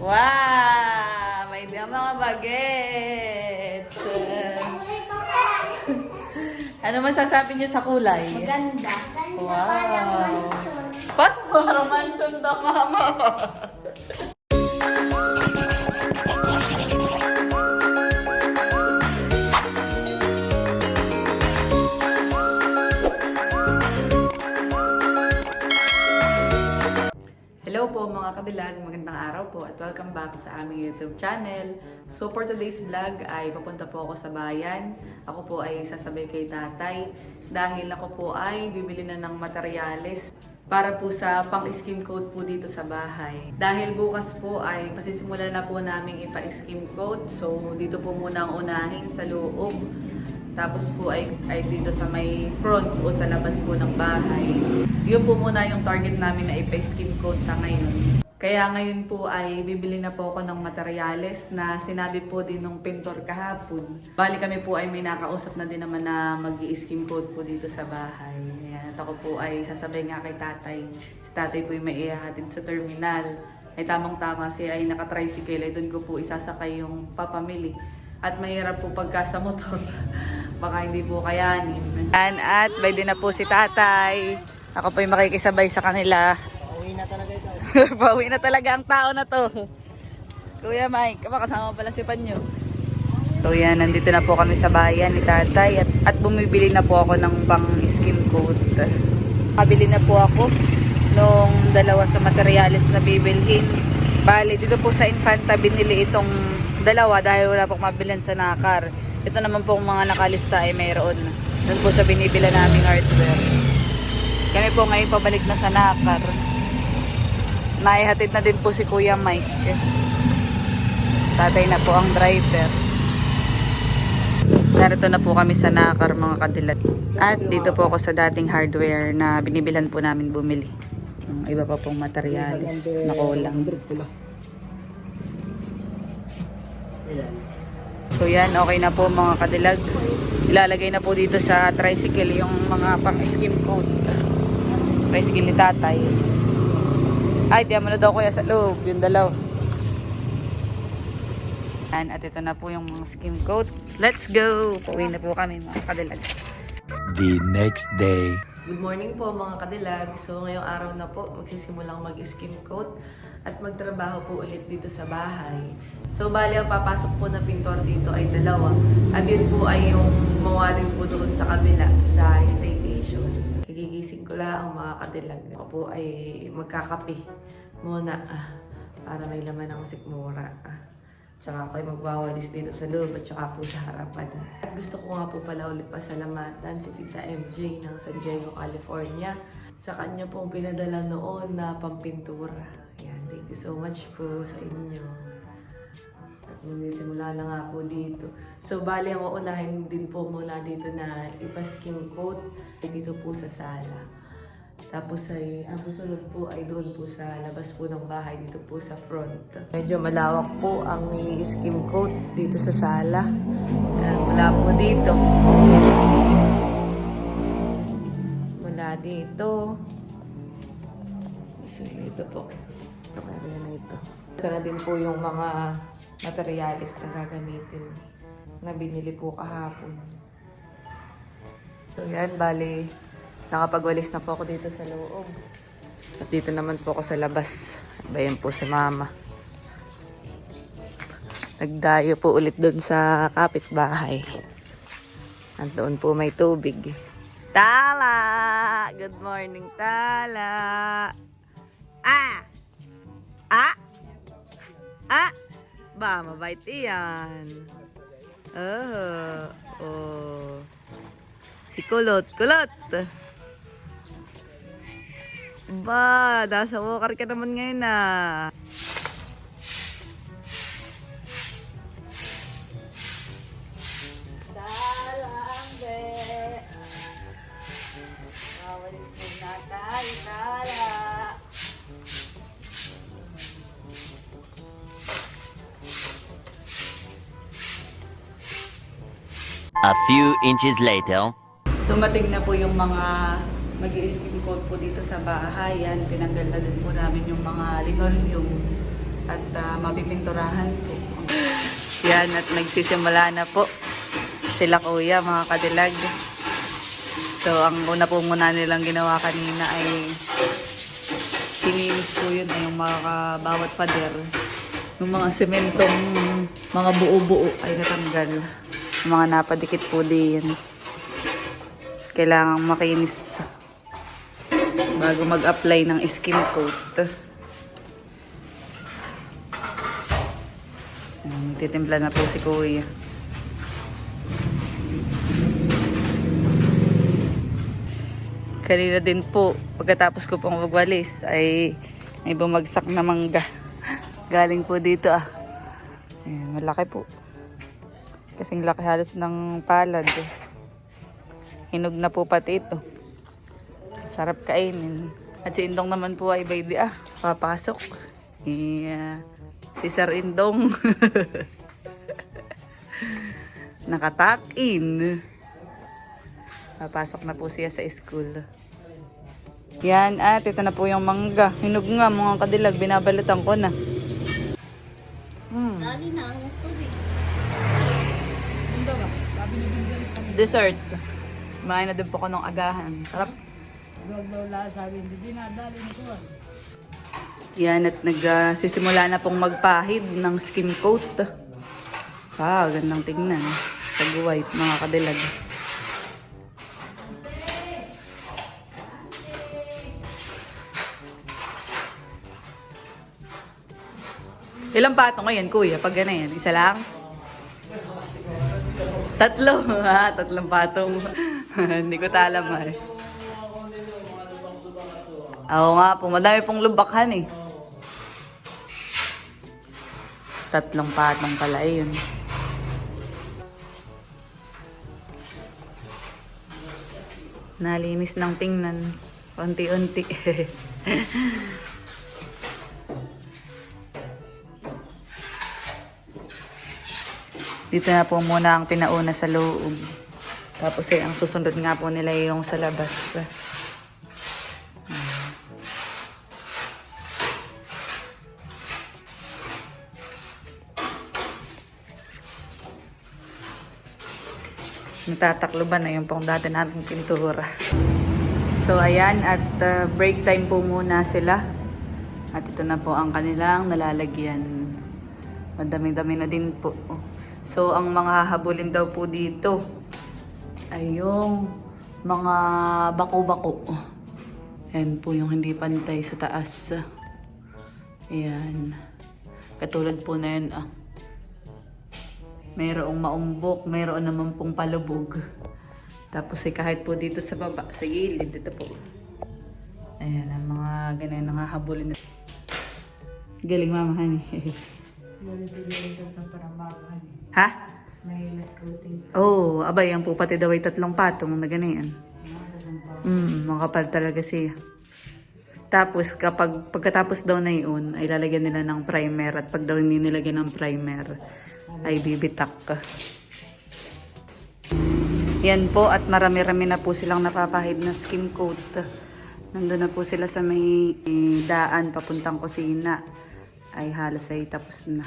Wow! May di mga bagets. ano masasabi niyo sa kulay? Maganda. Wow! Pat parang mansion daw, mama. Po mga kadilag, magandang araw po at welcome back sa aming YouTube channel. So for today's vlog ay papunta po ako sa bayan. Ako po ay sasabay kay tatay dahil ako po ay bibili na ng materyales para po sa pang-skim coat po dito sa bahay. Dahil bukas po ay pasisimula na po namin ipa-skim coat. So dito po muna ang unahin sa loob. Tapos po ay, ay dito sa may front o sa labas po ng bahay. Yun po muna yung target namin na ipa-skim coat sa ngayon. Kaya ngayon po ay bibili na po ako ng materyales na sinabi po din ng pintor kahapon. Bali kami po ay may nakausap na din naman na mag skim coat po dito sa bahay. Ayan, at ako po ay sasabay nga kay tatay. Si tatay po ay may ihahatid sa terminal. Ay tamang-tama siya ay nakatricycle ay doon ko po isasakay yung papamili. At mahirap po pagka sa motor. Baka hindi po kayanin. At by din na po si tatay. Ako po ay makikisabay sa kanila. Pauwi na talaga ito. Pauwi na talaga ang tao na to. Kuya Mike, kasama pala si Panyo. So yan, nandito na po kami sa bayan ni tatay at, at bumibili na po ako ng pang skim coat. Kabili na po ako nung dalawa sa materyales na bibilhin. Bali, dito po sa Infanta binili itong dalawa dahil wala pong mabilan sa nakar. Ito naman pong mga nakalista ay mayroon. Doon po sa binibila naming hardware. Kami po ngayon pabalik na sa nakar. Naihatid na din po si Kuya Mike. Tatay na po ang driver. Narito na po kami sa Nakar mga kadilag. At dito po ako sa dating hardware na binibilhan po namin bumili. Yung iba pa pong materialis na kulang. Ayan. So yan, okay na po mga kadilag. Ilalagay na po dito sa tricycle yung mga pang skim coat. Tricycle ni tatay. Ay, di mo na daw kuya sa loob, yung dalaw. Yan, at ito na po yung mga skim coat. Let's go! Pauwi na po kami mga kadilag. the next day. Good morning po mga kadilag. So ngayong araw na po magsisimulang mag-skim coat at magtrabaho po ulit dito sa bahay. So bali ang papasok po na pintor dito ay dalawa at yun po ay yung mawarin po doon sa kabila sa station. Gigising ko lang mga kadilag. Ako po ay magkakape muna ah, para may laman ng sikmura. Ah. Tsaka ako ay magwawalis dito sa loob at tsaka po sa harapan. At gusto ko nga po pala ulit pasalamatan si Tita MJ ng San Diego, California. Sa kanya pong pinadala noon na pampintura. Ayan, thank you so much po sa inyo. At magsisimula na nga po dito. So, bali ang uunahin din po mula dito na ipaskim coat dito po sa sala. Tapos ay, ang susunod po ay doon po sa labas po ng bahay, dito po sa front. Medyo malawak po ang skim coat dito sa sala. Ayan, mula po dito. Mula dito. So, ito po. Ito na ito. Ito na din po yung mga materialis na gagamitin na binili po kahapon. So yan, bali, nakapagwalis na po ako dito sa loob. At dito naman po ako sa labas. Bayan po si mama. Nagdayo po ulit doon sa kapitbahay. At doon po may tubig. Tala! Good morning, Tala! Ah! Ah! Ah! Ba, mabait iyan. Oh, oh. Si Kulot, Kulot! Ba, nasa walker ka naman ngayon ah. A few inches later. Dumating na po yung mga mag coat po dito sa bahay. Yan, tinanggal na din po namin yung mga linoleum. at ah, mapipinturahan po. Yan, at nagsisimula na po sila kuya, mga kadilag. So, ang una po muna nilang ginawa kanina ay sininis po yun ay yung mga bawat pader. Yung mga sementong mga buo-buo ay natanggal. Mga napadikit po din. Kailangang makinis bago mag-apply ng skim coat. Ayan, Titimpla na po si Kuya. Kanina din po, pagkatapos ko pong magwalis, ay may bumagsak na mangga. Galing po dito ah. Ayan, malaki po. Kasing laki halos ng palad. eh. Hinog na po pati ito. Sarap kainin. At si Indong naman po ay baby ah, papasok. Yeah. Si Sir Indong. Nakatakin. Papasok na po siya sa school. Yan at ito na po yung mangga. Hinog nga mga kadilag, binabalatan ko na. Hmm. Dali na ang tubig. Dessert. Kumain na din po ko ng agahan. Sarap. Yan at nagsisimula na pong magpahid ng skim coat. Ah, gandang tingnan. Tag-white mga kadilag. Ilang patong ngayon, kuya? Pag gana yan, isa lang? Tatlo. Ha, tatlong patong. Hindi ko talam eh. Oo nga po, madami pong lubakhan eh. Tatlong patong pala eh, yun. Nalinis ng tingnan. Unti-unti. Dito na po muna ang pinauna sa loob. Tapos eh, ang susunod nga po nila yung sa labas. Natatakloban na yung pong dati nating pintura. So ayan, at uh, break time po muna sila. At ito na po ang kanilang nalalagyan. Madami-dami na din po. So ang mga hahabulin daw po dito ay yung mga bako-bako. Ayan po yung hindi pantay sa taas. Ayan. Katulad po na yun ah. Mayroong maumbok, mayroon naman pong palubog. Tapos eh, kahit po dito sa baba, sa gilid, dito po. Ayan, ang mga ganyan nangahabulin. Galing mama, honey. ha? Oo, oh, abay, yan po pati daw ay tatlong patong na ganyan. Mm, makapal talaga siya. Tapos, kapag pagkatapos daw na yun, ay lalagyan nila ng primer. At pag daw hindi nilagyan ng primer, ay bibitak ka. Yan po, at marami-rami na po silang napapahid na skim coat. Nandun na po sila sa may eh, daan papuntang kusina. Ay halos ay tapos na.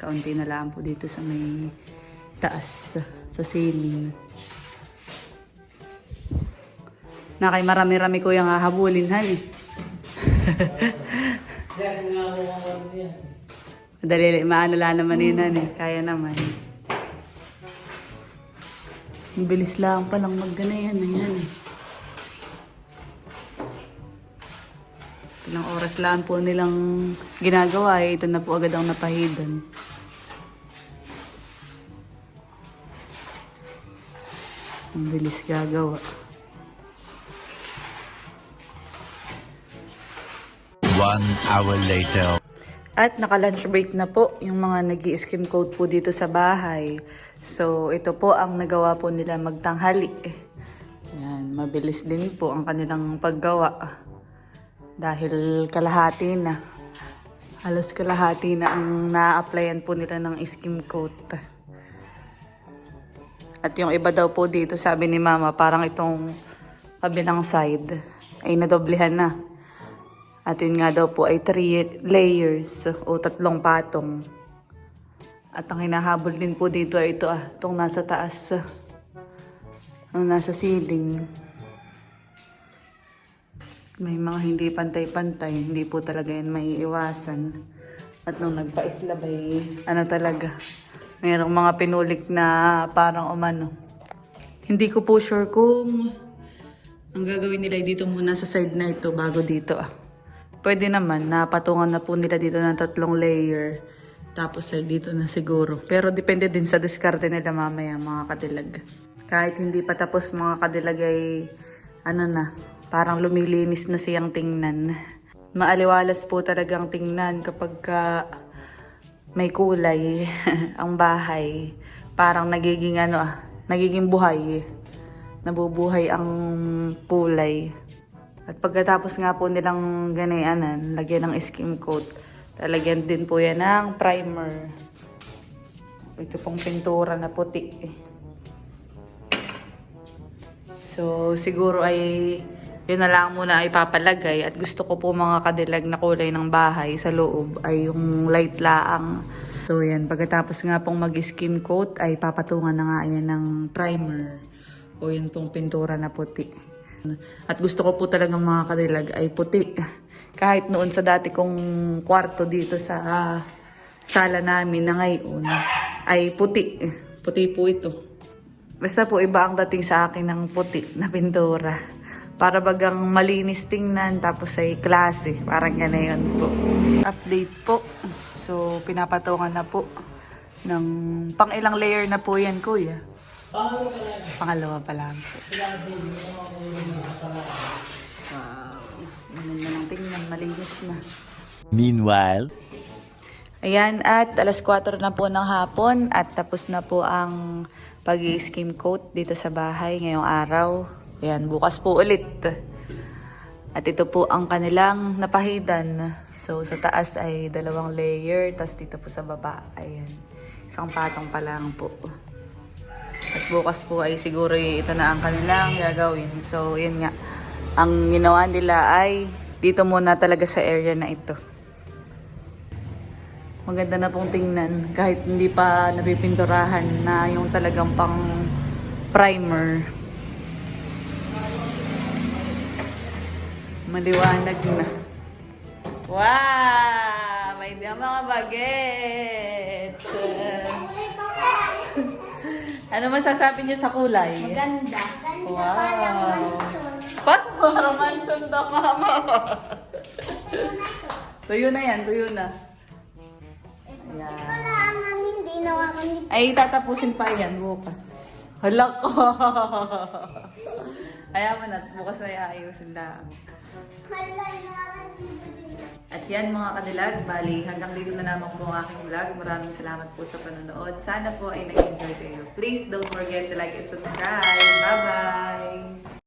Kaunti na lang po dito sa may taas, sa ceiling. Na kay marami-rami ko yung hahabulin, hali. Madali, maano lang naman yun, hali. Kaya naman. Ang bilis lang palang maggana yan, ayan eh. Ilang oras lang po nilang ginagawa eh. Ito na po agad ang napahidan. Ang bilis gagawa. One hour later. At naka-lunch break na po yung mga nag skim coat po dito sa bahay. So, ito po ang nagawa po nila magtanghali. Yan, mabilis din po ang kanilang paggawa. Dahil kalahati na. Halos kalahati na ang na-applyan po nila ng skim coat. At yung iba daw po dito, sabi ni mama, parang itong kabilang side ay nadoblehan na. At yun nga daw po ay three layers o tatlong patong. At ang hinahabol din po dito ay ito ah, itong nasa taas. Ang nasa ceiling. May mga hindi pantay-pantay, hindi po talaga yan maiiwasan. At nung nagpa-isla ay ano talaga, mayroong mga pinulik na parang umano. Hindi ko po sure kung ang gagawin nila dito muna sa side na ito bago dito ah. Pwede naman, napatungan na po nila dito ng tatlong layer. Tapos ay dito na siguro. Pero depende din sa diskarte nila mamaya mga kadilag. Kahit hindi pa tapos mga kadilag ay ano na, parang lumilinis na siyang tingnan. Maaliwalas po talagang tingnan kapag ka may kulay ang bahay. Parang nagiging ano ah, nagiging buhay. Nabubuhay ang kulay. At pagkatapos nga po nilang ganayanan, lagyan ng skim coat. Lalagyan din po yan ng primer. Ito pong pintura na puti. So, siguro ay yun na lang muna ay papalagay. At gusto ko po mga kadilag na kulay ng bahay sa loob ay yung light laang. So, yan. Pagkatapos nga pong mag-skim coat ay papatungan na nga yan ng primer. O yun pong pintura na puti. At gusto ko po talaga mga kadilag ay puti. Kahit noon sa dati kong kwarto dito sa sala namin na ngayon ay puti. Puti po ito. Basta po iba ang dating sa akin ng puti na pintura. Para bagang malinis tingnan tapos ay klase. Parang ganayon po. Update po. So pinapatungan na po ng pang ilang layer na po yan kuya. Pangalawa pa lang po. Wow. Ano na lang tingnan, malinis na. Meanwhile. Ayan, at alas 4 na po ng hapon at tapos na po ang pag skim coat dito sa bahay ngayong araw. Ayan, bukas po ulit. At ito po ang kanilang napahidan. So, sa taas ay dalawang layer, tapos dito po sa baba, ayan, isang patong pa lang po. At bukas po ay siguro ito na ang kanilang gagawin. So, yun nga. Ang ginawa nila ay dito muna talaga sa area na ito. Maganda na pong tingnan kahit hindi pa napipinturahan na yung talagang pang primer. Maliwanag na. Wow! May mga bagets! ano masasabi niyo sa kulay? Ganda. Wow! Pat, parang mansion daw mama. tuyo na yan, tuyo na. Ayan. Wala namin hindi nawakan ni Ay, tatapusin pa yan bukas. Hala ko. Ayaw mo na, bukas na. Wala nawakan ni At yan mga kadilag, bali hanggang dito na naman po ang aking vlog. Maraming salamat po sa panonood. Sana po ay nag-enjoy kayo. Please don't forget to like and subscribe. Bye-bye!